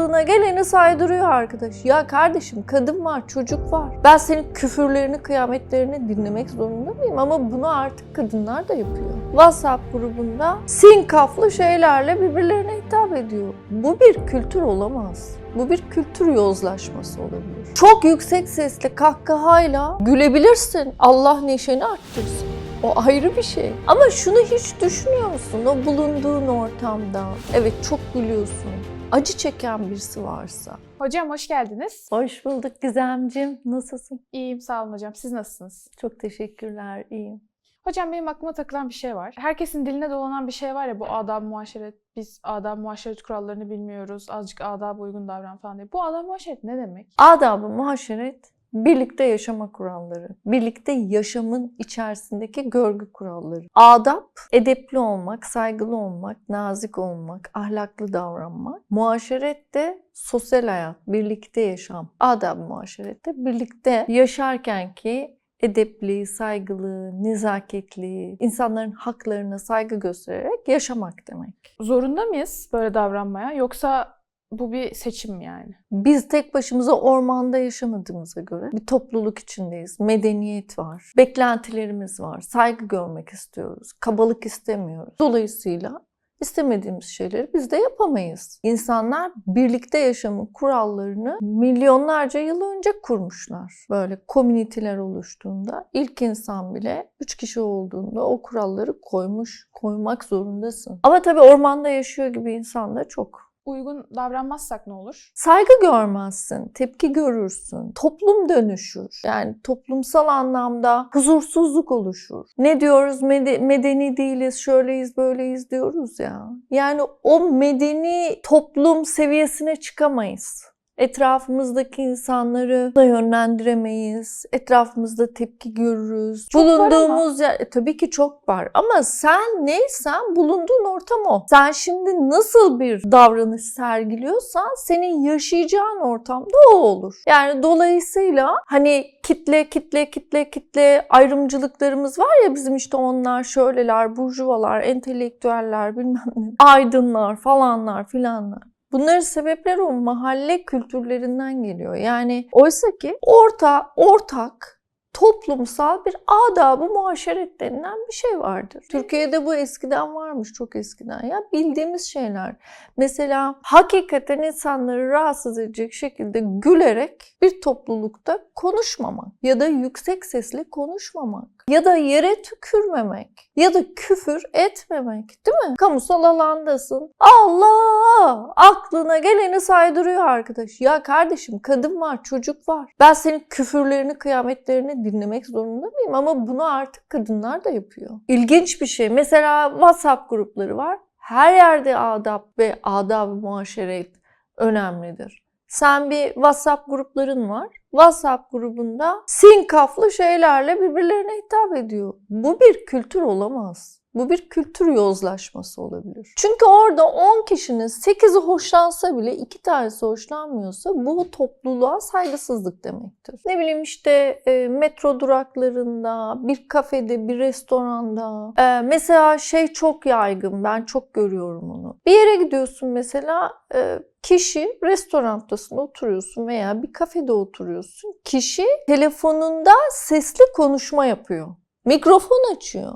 Aklına geleni saydırıyor arkadaş. Ya kardeşim kadın var, çocuk var. Ben senin küfürlerini, kıyametlerini dinlemek zorunda mıyım? Ama bunu artık kadınlar da yapıyor. WhatsApp grubunda sinkaflı şeylerle birbirlerine hitap ediyor. Bu bir kültür olamaz. Bu bir kültür yozlaşması olabilir. Çok yüksek sesle kahkahayla gülebilirsin. Allah neşeni arttırsın. O ayrı bir şey. Ama şunu hiç düşünüyor musun? O bulunduğun ortamda, evet çok gülüyorsun. Acı çeken birisi varsa. Hocam hoş geldiniz. Hoş bulduk Gizemcim. Nasılsın? İyiyim sağ olun hocam. Siz nasılsınız? Çok teşekkürler. iyiyim. Hocam benim aklıma takılan bir şey var. Herkesin diline dolanan bir şey var ya bu adab muaşeret. Biz adab muaşeret kurallarını bilmiyoruz. Azıcık adab uygun davran falan diye. Bu adab muaşeret ne demek? Adab-ı muhaşeret birlikte yaşama kuralları, birlikte yaşamın içerisindeki görgü kuralları. Adab, edepli olmak, saygılı olmak, nazik olmak, ahlaklı davranmak. Muaşeret de sosyal hayat, birlikte yaşam. Adab muaşerette birlikte yaşarken ki edepli, saygılı, nezaketli, insanların haklarına saygı göstererek yaşamak demek. Zorunda mıyız böyle davranmaya yoksa bu bir seçim yani? Biz tek başımıza ormanda yaşamadığımıza göre bir topluluk içindeyiz. Medeniyet var, beklentilerimiz var, saygı görmek istiyoruz, kabalık istemiyoruz. Dolayısıyla istemediğimiz şeyleri biz de yapamayız. İnsanlar birlikte yaşamın kurallarını milyonlarca yıl önce kurmuşlar. Böyle komüniteler oluştuğunda ilk insan bile üç kişi olduğunda o kuralları koymuş, koymak zorundasın. Ama tabii ormanda yaşıyor gibi insan da çok. Uygun davranmazsak ne olur? Saygı görmezsin, tepki görürsün, toplum dönüşür. Yani toplumsal anlamda huzursuzluk oluşur. Ne diyoruz? Mede- medeni değiliz, şöyleyiz, böyleyiz diyoruz ya. Yani o medeni toplum seviyesine çıkamayız. Etrafımızdaki insanları da yönlendiremeyiz. Etrafımızda tepki görürüz. Çok. Bulunduğumuz yer e, tabii ki çok var ama sen neysen bulunduğun ortam o. Sen şimdi nasıl bir davranış sergiliyorsan senin yaşayacağın ortamda o olur. Yani dolayısıyla hani kitle kitle kitle kitle ayrımcılıklarımız var ya bizim işte onlar şöyleler, burjuvalar, entelektüeller bilmem ne, aydınlar falanlar filanlar. Bunların sebepleri o mahalle kültürlerinden geliyor. Yani oysa ki orta, ortak, toplumsal bir adabı muaşeret denilen bir şey vardır. Türkiye'de bu eskiden varmış, çok eskiden. Ya bildiğimiz şeyler. Mesela hakikaten insanları rahatsız edecek şekilde gülerek bir toplulukta konuşmamak ya da yüksek sesle konuşmamak ya da yere tükürmemek ya da küfür etmemek değil mi? Kamusal alandasın. Allah! Aklına geleni saydırıyor arkadaş. Ya kardeşim kadın var, çocuk var. Ben senin küfürlerini, kıyametlerini dinlemek zorunda mıyım? Ama bunu artık kadınlar da yapıyor. İlginç bir şey. Mesela WhatsApp grupları var. Her yerde adab ve adab-ı muaşeret önemlidir. Sen bir WhatsApp grupların var. WhatsApp grubunda sinkaflı şeylerle birbirlerine hitap ediyor. Bu bir kültür olamaz. Bu bir kültür yozlaşması olabilir. Çünkü orada 10 kişinin 8'i hoşlansa bile 2 tanesi hoşlanmıyorsa bu topluluğa saygısızlık demektir. Ne bileyim işte e, metro duraklarında, bir kafede, bir restoranda. E, mesela şey çok yaygın. Ben çok görüyorum onu. Bir yere gidiyorsun mesela e, kişi restorantasında oturuyorsun veya bir kafede oturuyorsun. Kişi telefonunda sesli konuşma yapıyor. Mikrofon açıyor.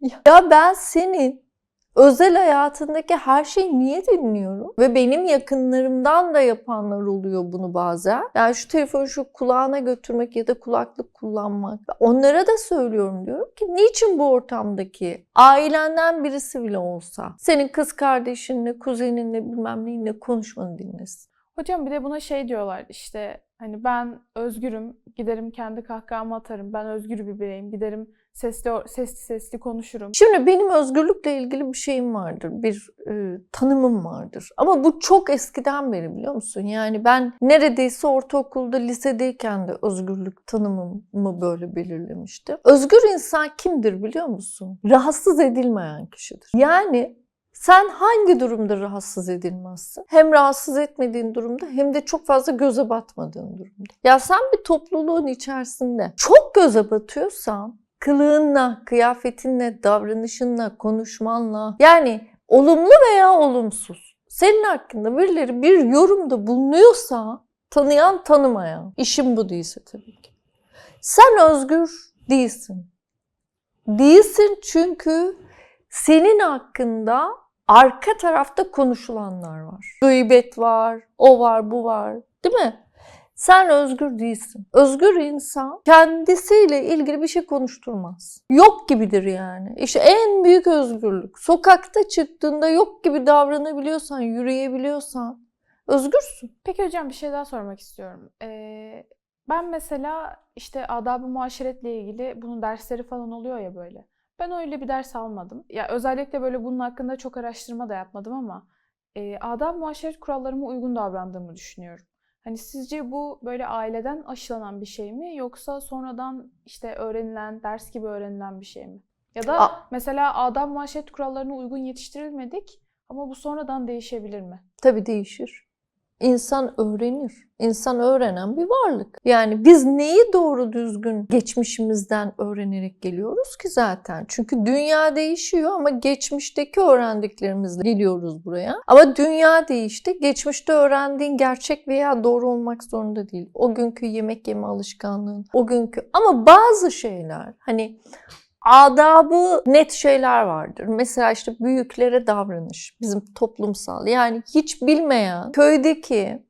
Ya ben senin özel hayatındaki her şeyi niye dinliyorum? Ve benim yakınlarımdan da yapanlar oluyor bunu bazen. Yani şu telefonu şu kulağına götürmek ya da kulaklık kullanmak. Onlara da söylüyorum diyorum ki niçin bu ortamdaki ailenden birisi bile olsa senin kız kardeşinle, kuzeninle bilmem neyinle konuşmanı dinlesin. Hocam bir de buna şey diyorlar işte hani ben özgürüm giderim kendi kahkahamı atarım ben özgür bir bireyim giderim sesli sesli sesli konuşurum. Şimdi benim özgürlükle ilgili bir şeyim vardır, bir e, tanımım vardır. Ama bu çok eskiden beri biliyor musun? Yani ben neredeyse ortaokulda, lisedeyken de özgürlük tanımımı böyle belirlemiştim. Özgür insan kimdir biliyor musun? Rahatsız edilmeyen kişidir. Yani sen hangi durumda rahatsız edilmezsin? Hem rahatsız etmediğin durumda hem de çok fazla göze batmadığın durumda. Ya sen bir topluluğun içerisinde çok göze batıyorsan kılığınla, kıyafetinle, davranışınla, konuşmanla yani olumlu veya olumsuz Senin hakkında birileri bir yorumda bulunuyorsa tanıyan tanımayan. İşim bu değilse tabii ki. Sen özgür değilsin. Değilsin çünkü senin hakkında arka tarafta konuşulanlar var. Gıybet var, o var, bu var. Değil mi? Sen özgür değilsin. Özgür insan kendisiyle ilgili bir şey konuşturmaz. Yok gibidir yani. İşte en büyük özgürlük. Sokakta çıktığında yok gibi davranabiliyorsan, yürüyebiliyorsan özgürsün. Peki hocam bir şey daha sormak istiyorum. Ee, ben mesela işte adab-ı muaşeretle ilgili bunun dersleri falan oluyor ya böyle. Ben öyle bir ders almadım. Ya özellikle böyle bunun hakkında çok araştırma da yapmadım ama e, adab-ı muaşeret kurallarıma uygun davrandığımı düşünüyorum. Hani sizce bu böyle aileden aşılanan bir şey mi yoksa sonradan işte öğrenilen, ders gibi öğrenilen bir şey mi? Ya da A- mesela adab-ı muaşeret kurallarına uygun yetiştirilmedik ama bu sonradan değişebilir mi? Tabii değişir. İnsan öğrenir. İnsan öğrenen bir varlık. Yani biz neyi doğru düzgün geçmişimizden öğrenerek geliyoruz ki zaten. Çünkü dünya değişiyor ama geçmişteki öğrendiklerimizle geliyoruz buraya. Ama dünya değişti. Geçmişte öğrendiğin gerçek veya doğru olmak zorunda değil. O günkü yemek yeme alışkanlığın, o günkü ama bazı şeyler hani adabı net şeyler vardır. Mesela işte büyüklere davranış, bizim toplumsal. Yani hiç bilmeyen köydeki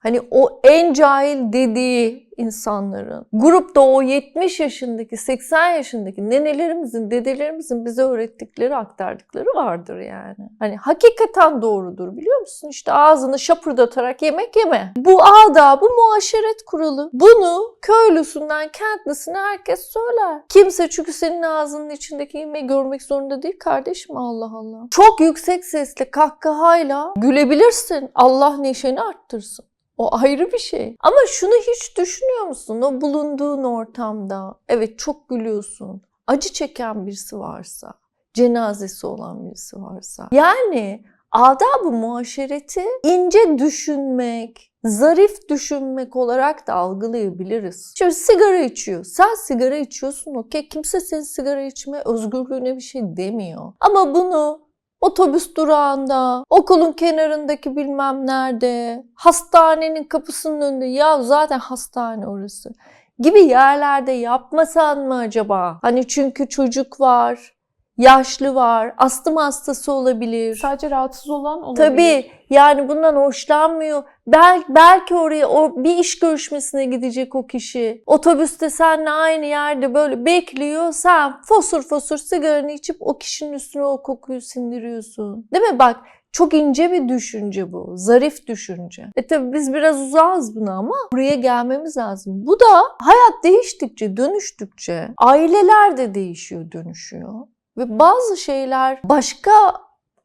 hani o en cahil dediği insanların grupta o 70 yaşındaki, 80 yaşındaki nenelerimizin, dedelerimizin bize öğrettikleri, aktardıkları vardır yani. Hani hakikaten doğrudur biliyor musun? İşte ağzını şapırdatarak yemek yeme. Bu adabı muaşeret kuralı. Bunu köylüsünden kentlisine herkes söyler. Kimse çünkü senin ağzının içindeki yemeği görmek zorunda değil kardeşim Allah Allah. Çok yüksek sesle kahkahayla gülebilirsin. Allah neşeni arttırsın. O ayrı bir şey. Ama şunu hiç düşünüyor musun? O bulunduğun ortamda evet çok gülüyorsun. Acı çeken birisi varsa, cenazesi olan birisi varsa. Yani adab-ı muaşereti ince düşünmek, zarif düşünmek olarak da algılayabiliriz. Şimdi sigara içiyor. Sen sigara içiyorsun okey. Kimse senin sigara içme özgürlüğüne bir şey demiyor. Ama bunu otobüs durağında, okulun kenarındaki bilmem nerede, hastanenin kapısının önünde ya zaten hastane orası gibi yerlerde yapmasan mı acaba? Hani çünkü çocuk var, yaşlı var, astım hastası olabilir. Sadece rahatsız olan olabilir. Tabii yani bundan hoşlanmıyor. Bel, belki oraya o bir iş görüşmesine gidecek o kişi. Otobüste seninle aynı yerde böyle bekliyor. Sen fosur fosur sigaranı içip o kişinin üstüne o kokuyu sindiriyorsun. Değil mi? Bak çok ince bir düşünce bu. Zarif düşünce. E tabii biz biraz uzağız buna ama buraya gelmemiz lazım. Bu da hayat değiştikçe, dönüştükçe aileler de değişiyor, dönüşüyor. Ve bazı şeyler başka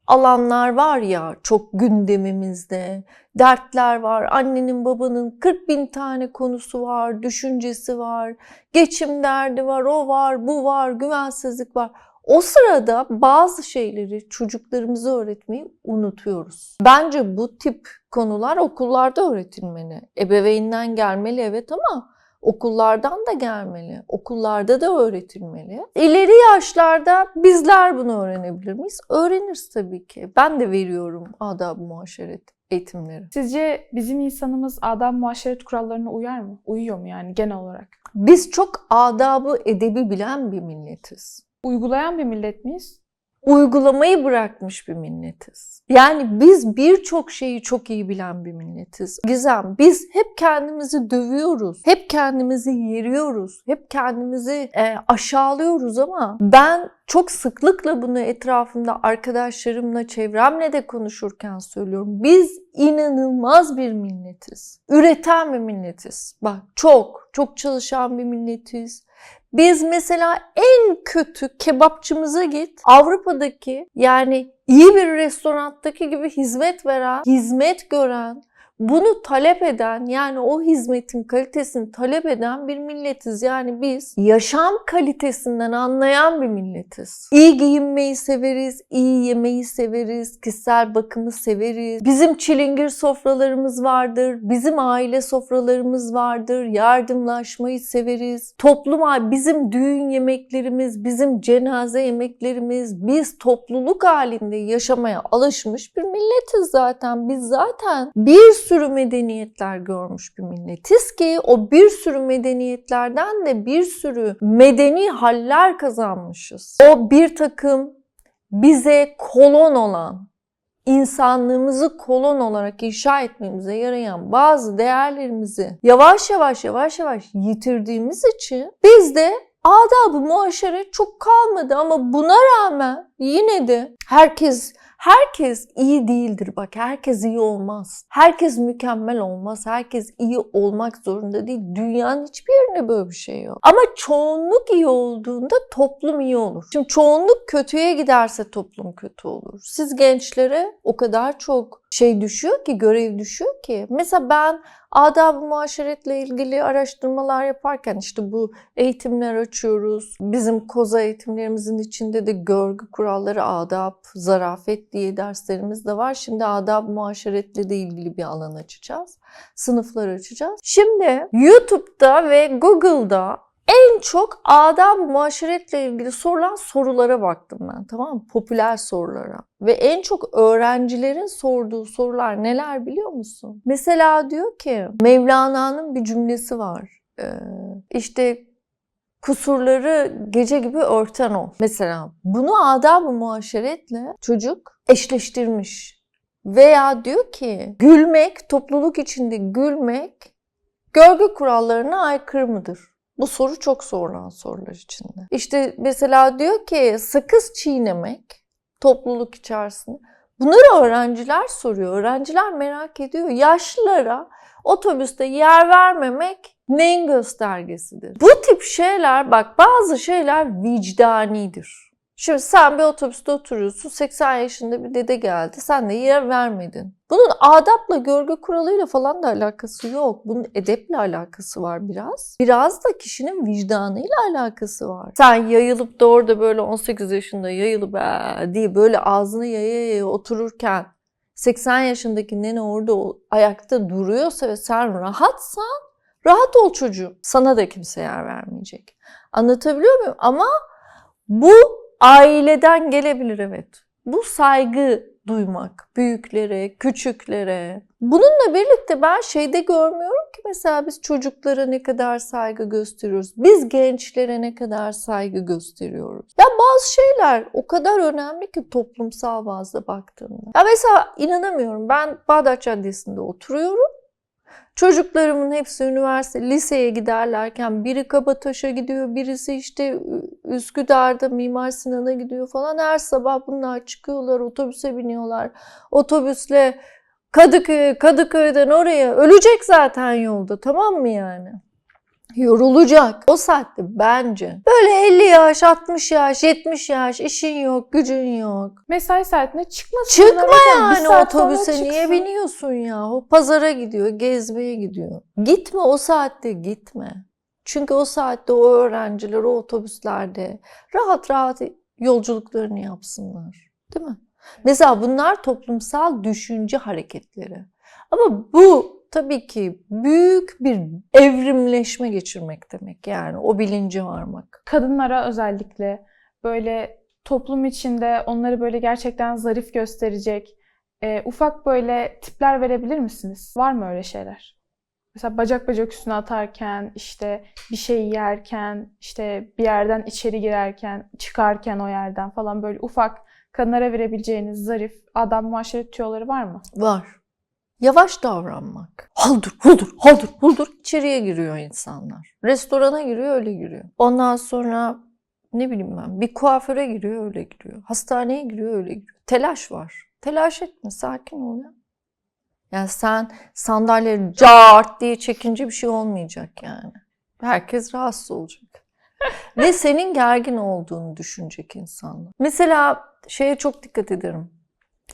alanlar var ya çok gündemimizde. Dertler var. Annenin babanın 40 bin tane konusu var, düşüncesi var, geçim derdi var, o var, bu var, güvensizlik var. O sırada bazı şeyleri çocuklarımıza öğretmeyi unutuyoruz. Bence bu tip konular okullarda öğretilmeli. Ebeveynden gelmeli evet ama okullardan da gelmeli. Okullarda da öğretilmeli. İleri yaşlarda bizler bunu öğrenebilir miyiz? Öğreniriz tabii ki. Ben de veriyorum adab-ı muaşeret eğitimleri. Sizce bizim insanımız adab muaşeret kurallarına uyar mı? Uyuyor mu yani genel olarak? Biz çok adabı edebi bilen bir milletiz. Uygulayan bir millet miyiz? Uygulamayı bırakmış bir milletiz. Yani biz birçok şeyi çok iyi bilen bir milletiz. Gizem, biz hep kendimizi dövüyoruz, hep kendimizi yeriyoruz, hep kendimizi e, aşağılıyoruz ama ben çok sıklıkla bunu etrafımda arkadaşlarımla, çevremle de konuşurken söylüyorum. Biz inanılmaz bir milletiz. Üreten bir milletiz. Bak çok, çok çalışan bir milletiz. Biz mesela en kötü kebapçımıza git. Avrupa'daki yani iyi bir restoranttaki gibi hizmet veren, hizmet gören, bunu talep eden yani o hizmetin kalitesini talep eden bir milletiz. Yani biz yaşam kalitesinden anlayan bir milletiz. İyi giyinmeyi severiz, iyi yemeği severiz, kişisel bakımı severiz. Bizim çilingir sofralarımız vardır, bizim aile sofralarımız vardır, yardımlaşmayı severiz. Toplum, bizim düğün yemeklerimiz, bizim cenaze yemeklerimiz, biz topluluk halinde yaşamaya alışmış bir milletiz zaten. Biz zaten bir sürü medeniyetler görmüş bir milletiz ki o bir sürü medeniyetlerden de bir sürü medeni haller kazanmışız. O bir takım bize kolon olan, insanlığımızı kolon olarak inşa etmemize yarayan bazı değerlerimizi yavaş yavaş yavaş yavaş yitirdiğimiz için biz de adab-ı muaşeret çok kalmadı ama buna rağmen yine de herkes herkes iyi değildir bak herkes iyi olmaz. Herkes mükemmel olmaz. Herkes iyi olmak zorunda değil. Dünyanın hiçbir yerinde böyle bir şey yok. Ama çoğunluk iyi olduğunda toplum iyi olur. Şimdi çoğunluk kötüye giderse toplum kötü olur. Siz gençlere o kadar çok şey düşüyor ki, görev düşüyor ki. Mesela ben adab-ı muaşeretle ilgili araştırmalar yaparken işte bu eğitimler açıyoruz. Bizim koza eğitimlerimizin içinde de görgü kuralları, adab, zarafet diye derslerimiz de var. Şimdi adab muaşeretle de ilgili bir alan açacağız. Sınıflar açacağız. Şimdi YouTube'da ve Google'da en çok adab muaşeretle ilgili sorulan sorulara baktım ben tamam mı? Popüler sorulara. Ve en çok öğrencilerin sorduğu sorular neler biliyor musun? Mesela diyor ki Mevlana'nın bir cümlesi var. Ee, işte kusurları gece gibi örten ol. Mesela bunu adab-ı muaşeretle çocuk eşleştirmiş. Veya diyor ki gülmek, topluluk içinde gülmek görgü kurallarına aykırı mıdır? Bu soru çok sorulan sorular içinde. İşte mesela diyor ki sakız çiğnemek topluluk içerisinde. Bunları öğrenciler soruyor. Öğrenciler merak ediyor. Yaşlılara otobüste yer vermemek neyin göstergesidir? Bu tip şeyler bak bazı şeyler vicdanidir. Şimdi sen bir otobüste oturuyorsun, 80 yaşında bir dede geldi, sen de yer vermedin. Bunun adapla, görgü kuralıyla falan da alakası yok. Bunun edeple alakası var biraz. Biraz da kişinin vicdanıyla alakası var. Sen yayılıp da orada böyle 18 yaşında yayılıp "Aa" diye böyle ağzını yaya yaya otururken 80 yaşındaki nene orada ayakta duruyorsa ve sen rahatsan rahat ol çocuğum. Sana da kimse yer vermeyecek. Anlatabiliyor muyum? Ama bu aileden gelebilir evet. Bu saygı duymak büyüklere, küçüklere. Bununla birlikte ben şeyde görmüyorum ki mesela biz çocuklara ne kadar saygı gösteriyoruz. Biz gençlere ne kadar saygı gösteriyoruz. Ya bazı şeyler o kadar önemli ki toplumsal bazda baktığımda. Ya mesela inanamıyorum ben Bağdat Caddesi'nde oturuyorum. Çocuklarımın hepsi üniversite, liseye giderlerken biri Kabataş'a gidiyor, birisi işte Üsküdar'da Mimar Sinan'a gidiyor falan. Her sabah bunlar çıkıyorlar, otobüse biniyorlar. Otobüsle Kadıköy, Kadıköy'den oraya ölecek zaten yolda tamam mı yani? Yorulacak. O saatte bence. Böyle 50 yaş, 60 yaş, 70 yaş, işin yok, gücün yok. Mesai saatinde çıkmasın. Çıkma yani otobüse niye biniyorsun ya? O pazara gidiyor, gezmeye gidiyor. Gitme o saatte gitme. Çünkü o saatte o öğrenciler o otobüslerde rahat rahat yolculuklarını yapsınlar. Değil mi? Mesela bunlar toplumsal düşünce hareketleri. Ama bu tabii ki büyük bir evrimleşme geçirmek demek. Yani o bilince varmak. kadınlara özellikle böyle toplum içinde onları böyle gerçekten zarif gösterecek e, ufak böyle tipler verebilir misiniz? Var mı öyle şeyler? Mesela bacak bacak üstüne atarken, işte bir şey yerken, işte bir yerden içeri girerken, çıkarken o yerden falan böyle ufak kadınlara verebileceğiniz zarif adam muaşeret tüyoları var mı? Var. Yavaş davranmak. Haldır, huldur, haldır, huldur. İçeriye giriyor insanlar. Restorana giriyor, öyle giriyor. Ondan sonra ne bileyim ben bir kuaföre giriyor, öyle giriyor. Hastaneye giriyor, öyle giriyor. Telaş var. Telaş etme, sakin ol ya. Yani sen sandalyeleri cart diye çekince bir şey olmayacak yani. Herkes rahatsız olacak. Ve senin gergin olduğunu düşünecek insanlar. Mesela şeye çok dikkat ederim.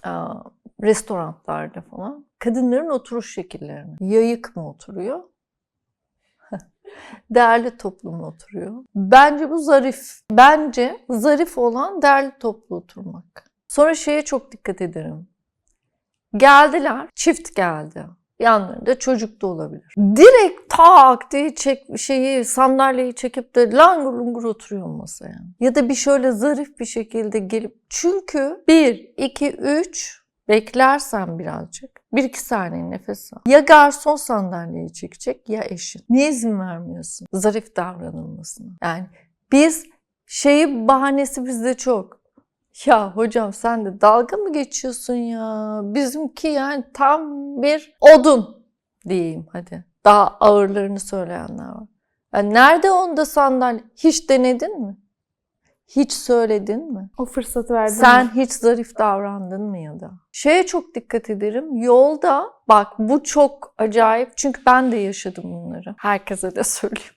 Aa, restoranlarda falan. Kadınların oturuş şekillerini. Yayık mı oturuyor? Değerli toplu mu oturuyor? Bence bu zarif. Bence zarif olan değerli toplu oturmak. Sonra şeye çok dikkat ederim. Geldiler, çift geldi. Yanlarında çocuk da olabilir. Direkt tak diye çek, şeyi sandalyeyi çekip de langur lungur oturuyor masaya. Ya da bir şöyle zarif bir şekilde gelip çünkü 1, 2, 3 beklersen birazcık. Bir iki saniye nefes al. Ya garson sandalyeyi çekecek ya eşin. Niye izin vermiyorsun? Zarif davranılmasına. Yani biz şeyi bahanesi bizde çok. Ya hocam sen de dalga mı geçiyorsun ya? Bizimki yani tam bir odun diyeyim hadi. Daha ağırlarını söyleyenler var. Yani nerede onda sandalye? Hiç denedin mi? Hiç söyledin mi? O fırsatı verdin Sen mi? hiç zarif davrandın mı ya da? Şeye çok dikkat ederim. Yolda bak bu çok acayip. Çünkü ben de yaşadım bunları. Herkese de söyleyeyim.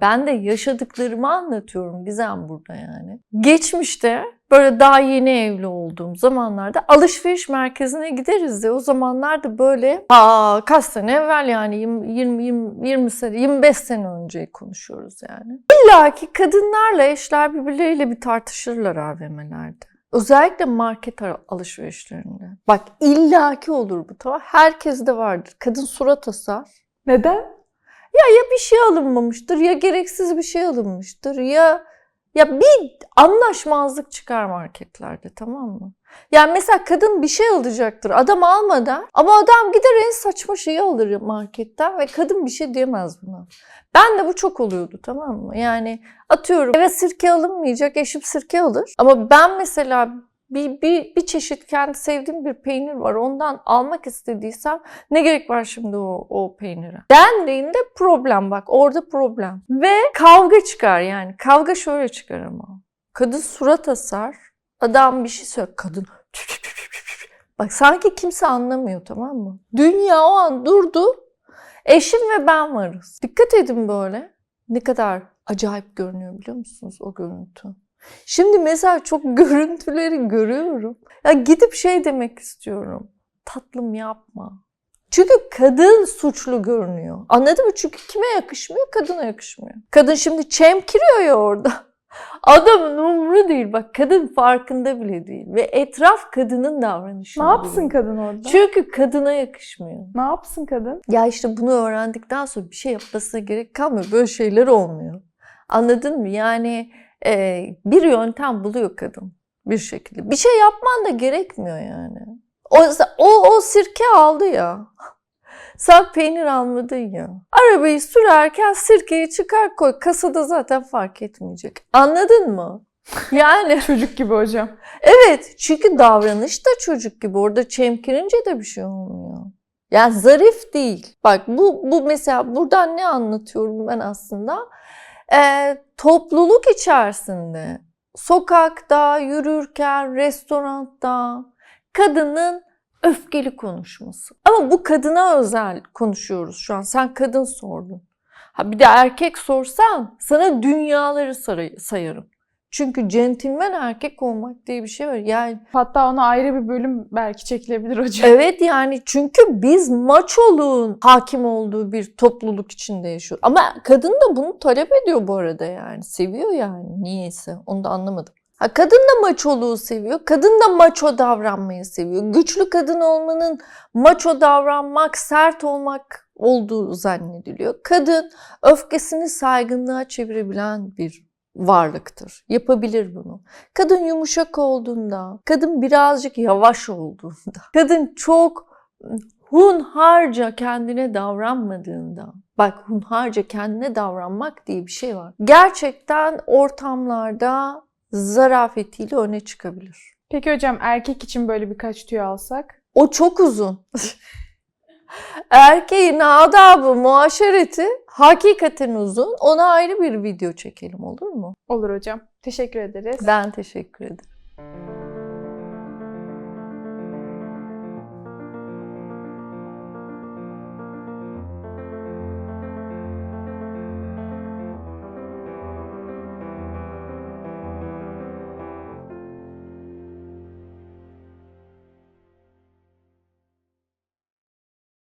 Ben de yaşadıklarımı anlatıyorum Gizem burada yani. Geçmişte böyle daha yeni evli olduğum zamanlarda alışveriş merkezine gideriz de o zamanlarda böyle aa kaç sene evvel yani 20 20 20, 20 sene 25 sene önce konuşuyoruz yani. İlla ki kadınlarla eşler birbirleriyle bir tartışırlar AVM'lerde. Özellikle market ar- alışverişlerinde. Bak illaki olur bu tamam. Herkeste vardır. Kadın surat asar. Neden? Ya ya bir şey alınmamıştır ya gereksiz bir şey alınmıştır ya ya bir anlaşmazlık çıkar marketlerde tamam mı? Yani mesela kadın bir şey alacaktır adam almadan ama adam gider en saçma şeyi alır marketten ve kadın bir şey diyemez buna. Ben de bu çok oluyordu tamam mı? Yani atıyorum eve sirke alınmayacak eşim sirke alır ama ben mesela bir, bir, bir çeşit kendi sevdiğim bir peynir var ondan almak istediysem ne gerek var şimdi o, o peynire? Dendiğinde problem bak orada problem. Ve kavga çıkar yani. Kavga şöyle çıkar ama. Kadın surat asar. Adam bir şey söyler. Kadın Bak sanki kimse anlamıyor tamam mı? Dünya o an durdu. Eşim ve ben varız. Dikkat edin böyle. Ne kadar acayip görünüyor biliyor musunuz o görüntü? Şimdi mesela çok görüntüleri görüyorum. Ya gidip şey demek istiyorum. Tatlım yapma. Çünkü kadın suçlu görünüyor. Anladın mı? Çünkü kime yakışmıyor? Kadına yakışmıyor. Kadın şimdi çemkiriyor ya orada. Adamın umru değil. Bak kadın farkında bile değil. Ve etraf kadının davranışını Ne yapsın biliyor. kadın orada? Çünkü kadına yakışmıyor. Ne yapsın kadın? Ya işte bunu öğrendikten sonra bir şey yapmasına gerek kalmıyor. Böyle şeyler olmuyor. Anladın mı? Yani e, bir yöntem buluyor kadın bir şekilde. Bir şey yapman da gerekmiyor yani. O, o, o sirke aldı ya. Sen peynir almadın ya. Arabayı sürerken sirkeyi çıkar koy. Kasada zaten fark etmeyecek. Anladın mı? Yani Çocuk gibi hocam. Evet çünkü davranış da çocuk gibi. Orada çemkirince de bir şey olmuyor. Yani zarif değil. Bak bu, bu mesela buradan ne anlatıyorum ben aslında? Ee, topluluk içerisinde, sokakta, yürürken, restoranda kadının öfkeli konuşması. Ama bu kadına özel konuşuyoruz şu an. Sen kadın sordun. Ha bir de erkek sorsan sana dünyaları sayarım. Çünkü centilmen erkek olmak diye bir şey var. Yani Hatta ona ayrı bir bölüm belki çekilebilir hocam. evet yani çünkü biz maçoluğun hakim olduğu bir topluluk içinde yaşıyoruz. Ama kadın da bunu talep ediyor bu arada yani. Seviyor yani niyeyse. Onu da anlamadım. Ha, kadın da maçoluğu seviyor. Kadın da maço davranmayı seviyor. Güçlü kadın olmanın maço davranmak, sert olmak olduğu zannediliyor. Kadın öfkesini saygınlığa çevirebilen bir varlıktır. Yapabilir bunu. Kadın yumuşak olduğunda, kadın birazcık yavaş olduğunda, kadın çok hunharca kendine davranmadığında, bak hunharca kendine davranmak diye bir şey var. Gerçekten ortamlarda zarafetiyle öne çıkabilir. Peki hocam erkek için böyle birkaç tüyo alsak? O çok uzun. Erkeğin adabı, muaşereti hakikaten uzun. Ona ayrı bir video çekelim olur mu? Olur hocam. Teşekkür ederiz. Ben teşekkür ederim.